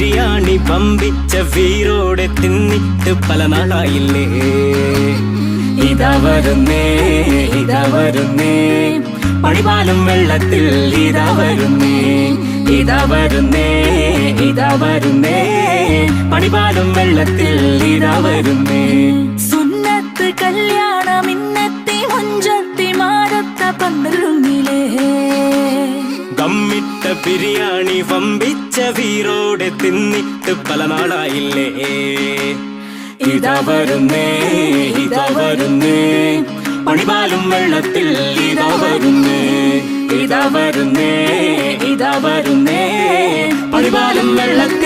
ബിരിയാണി പമ്പിച്ച വീരോടെ തിന്നിട്ട് പല നാളായില്ലേ? ഇതാ വരുന്നേ ഇതാ വരുന്നേ വെള്ളത്തിൽ ഇതാ വരുന്നേ ഇതാ വരുന്നേ ഇതാ വരുന്നേ വെള്ളത്തിൽ ഇതാ വരുന്നേ ദമ്മിട്ട ബിരിയാണി വമ്പിച്ച വീരോടെ തിന്നിട്ട് പല നാളായില്ലേ? ഇതാ വരുന്നേ ഇതാ വരുന്നേ. പണിപാലും വെള്ളത്തിൽ ഇതാ വരുന്നേ. ഇതാ വരുന്നേ ഇതാ വരുന്നേ. പണിപാലും വെള്ളത്തിൽ